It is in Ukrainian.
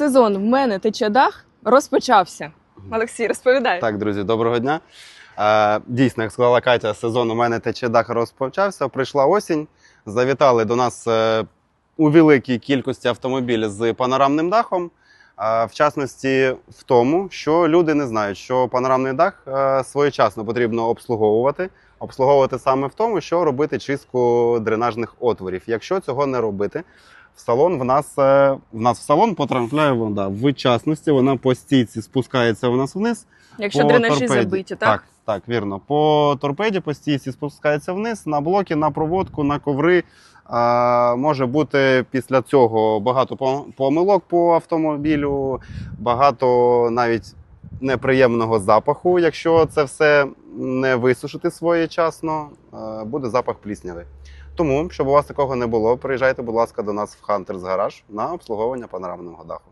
Сезон в мене тече дах розпочався. Олексій, розповідай. Так, друзі, доброго дня. Е, Дійсно, як сказала Катя, сезон у мене тече дах розпочався. Прийшла осінь. Завітали до нас е, у великій кількості автомобілів з панорамним дахом. В частності в тому, що люди не знають, що панорамний дах е, своєчасно потрібно обслуговувати. Обслуговувати саме в тому, що робити чистку дренажних отворів. Якщо цього не робити, в салон в нас, е, в нас в салон потрапляє вода. В частності вона по стійці спускається у нас вниз. Якщо по дренажі торпеді. забиті, так? Так, так, вірно. По торпеді по стійці спускається вниз, на блоки, на проводку, на коври. А, може бути після цього багато пом- помилок по автомобілю, багато навіть неприємного запаху. Якщо це все не висушити своєчасно, а, буде запах плісняви. Тому, щоб у вас такого не було, приїжджайте, будь ласка, до нас в Hunters Garage на обслуговування панорамного даху.